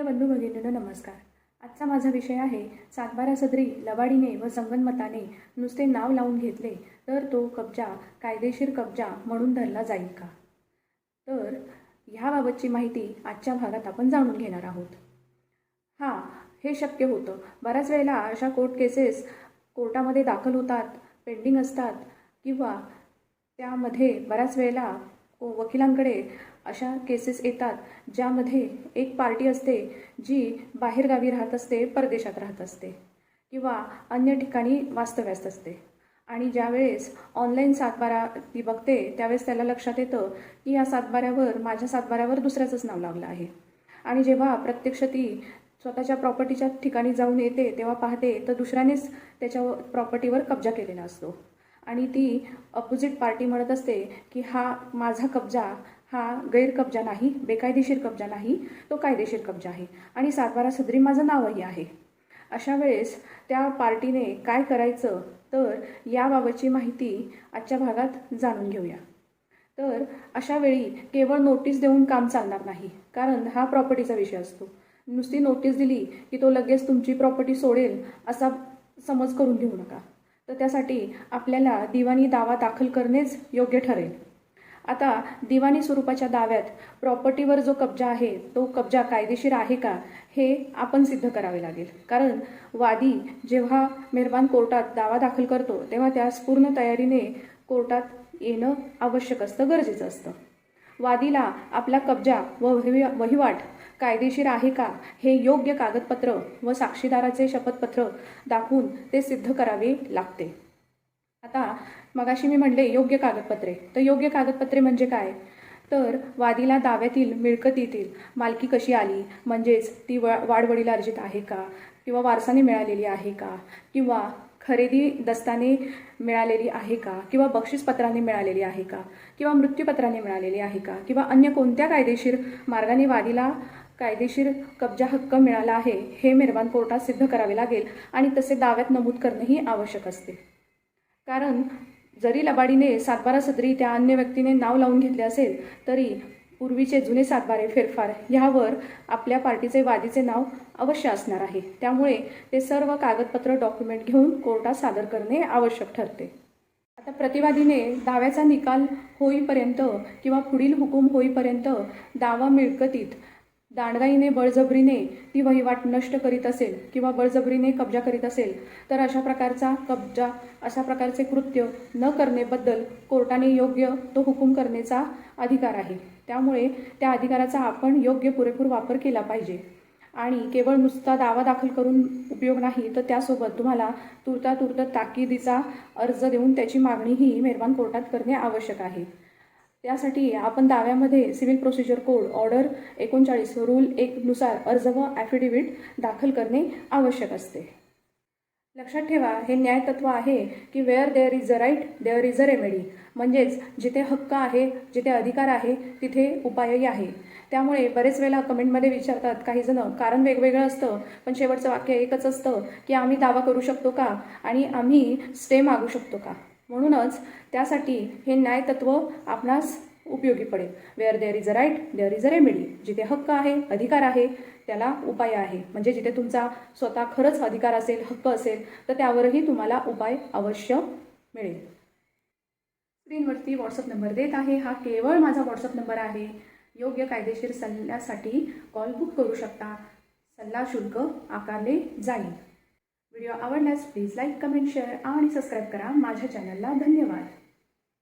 प्रिय बंधू भगिनींनो नमस्कार. आजचा माझा विषय आहे सातबारा सदरी लबाडीने व संगनमताने नुसते नाव लावून घेतले तर तो कब्जा कायदेशीर कब्जा म्हणून धरला जाईल का? तर ह्याबाबतची माहिती आजच्या भागात आपण जाणून घेणार आहोत. हां हे शक्य होतं. बऱ्याच वेळेला अशा कोर्ट केसेस कोर्टामध्ये दाखल होतात पेंडिंग असतात किंवा त्यामध्ये बऱ्याच वेळेला वकिलांकडे अशा केसेस येतात ज्यामध्ये एक पार्टी असते जी बाहेरगावी राहत असते परदेशात राहत असते किंवा अन्य ठिकाणी वास्तव्यास असते. आणि ज्यावेळेस ऑनलाईन सातबारा ती बघते त्यावेळेस त्याला लक्षात येतं की या सातबाऱ्यावर माझ्या सातबाऱ्यावर दुसऱ्याचंच नाव लागलं आहे. आणि जेव्हा प्रत्यक्ष ती स्वतःच्या प्रॉपर्टीच्या ठिकाणी जाऊन येते तेव्हा पाहते तर दुसऱ्यानेच त्याच्या प्रॉपर्टीवर कब्जा केलेला असतो. आणि ती अपोजिट पार्टी म्हणत असते की हा माझा कब्जा हा गैरकब्जा नाही बेकायदेशीर कब्जा नाही तो कायदेशीर कब्जा आहे. आणि सातबारा सदरी माझं नावही आहे. अशा वेळेस त्या पार्टीने काय करायचं तर याबाबतची माहिती आजच्या भागात जाणून घेऊया. तर अशा वेळी केवळ नोटीस देऊन काम चालणार नाही कारण हा प्रॉपर्टीचा विषय असतो. नुसती नोटीस दिली की तो लगेच तुमची प्रॉपर्टी सोडेल असा समज करून घेऊ नका. तर त्यासाठी आपल्याला दिवाणी दावा दाखल करणेच योग्य ठरेल. आता दिवाणी स्वरूपाच्या दाव्यात प्रॉपर्टीवर जो कब्जा आहे तो कब्जा कायदेशीर आहे का हे आपण सिद्ध करावे लागेल. कारण वादी जेव्हा मेहरबान कोर्टात दावा दाखल करतो तेव्हा त्यास पूर्ण तयारीने कोर्टात येणं आवश्यक असतं गरजेचं असतं. वादीला आपला कब्जा व वहिवाट कायदेशीर आहे का? हे योग्य कागदपत्र व साक्षीदाराचे शपथपत्र दाखवून ते सिद्ध करावे लागते. आता मगाशी मी म्हणले योग्य कागदपत्रे. तर योग्य कागदपत्रे म्हणजे काय? तर वादीला दाव्यातील मिळकतीतील मालकी कशी आली? म्हणजेच ती वा वाडवडील अर्जित आहे का? किंवा वारसाने मिळालेली आहे का? किंवा खरेदी दस्ताने मिळालेली आहे का? किंवा बक्षीसपत्राने मिळालेली आहे का? किंवा मृत्यूपत्राने मिळालेली आहे का? किंवा अन्य कोणत्या कायदेशीर मार्गाने वादीला कायदेशीर कब्जा हक्क मिळाला आहे हे मेहरबान कोर्टात सिद्ध करावे लागेल आणि तसे दाव्यात नमूद करणेही आवश्यक असते. कारण जरी लबाडीने सातबारा सदरी त्या अन्य व्यक्तीने नाव लावून घेतले असेल तरी पूर्वीचे जुने सातबारे फेरफार ह्यावर आपल्या पार्टीचे वादीचे नाव अवश्य असणार आहे. त्यामुळे ते सर्व कागदपत्र डॉक्युमेंट घेऊन कोर्टात सादर करणे आवश्यक ठरते. आता प्रतिवादीने दाव्याचा निकाल होईपर्यंत किंवा पुढील हुकूम होईपर्यंत दावा मिळकतीत दांडगाईने बळजबरीने ती वहिवाट नष्ट करीत असेल किंवा बळजबरीने कब्जा करीत असेल तर अशा प्रकारचा कब्जा अशा प्रकारचे कृत्य न करणेबद्दल कोर्टाने योग्य तो हुकूम करण्याचा अधिकार आहे. त्यामुळे त्या अधिकाराचा आपण योग्य पुरेपूर वापर केला पाहिजे. आणि केवळ नुसता दावा दाखल करून उपयोग नाही तर त्यासोबत तुम्हाला तुर्ता तुर्त ताकीदीचा अर्ज देऊन त्याची मागणीही मेहरबान कोर्टात करणे आवश्यक आहे. त्यासाठी आपण दाव्यामध्ये सिव्हिल प्रोसिजर कोड ऑर्डर एकोणचाळीस रूल एकनुसार अर्ज व ॲफिडेव्हिट दाखल करणे आवश्यक असते. लक्षात ठेवा हे न्यायतत्व आहे की where there is a right there is a remedy म्हणजेच जिथे हक्क आहे जिथे अधिकार आहे तिथे उपायही आहे. त्यामुळे बरेच वेळेला कमेंटमध्ये विचारतात काही जण कारण वेगवेगळं असतं पण शेवटचं वाक्य एकच असतं की आम्ही दावा करू शकतो का? आणि आम्ही स्टे मागू शकतो का? म्हणूनच त्यासाठी हे न्यायतत्व आपणास उपयोगी पडेल. Where there is a right there is a remedy जिथे हक्क आहे अधिकार आहे त्याला उपाय आहे. म्हणजे जिथे तुमचा स्वतः खरंच अधिकार असेल हक्क असेल तर त्यावरही तुम्हाला उपाय अवश्य मिळेल. स्क्रीनवरती व्हॉट्सअप नंबर देत आहे. हा केवळ माझा व्हॉट्सअप नंबर आहे. योग्य कायदेशीर सल्ल्यासाठी कॉल बुक करू शकता. सल्ला शुल्क आकारले जाईल. व्हिडिओ आवडल्यास प्लीज लाईक कमेंट शेअर आणि सबस्क्राईब करा. माझ्या चॅनलला धन्यवाद.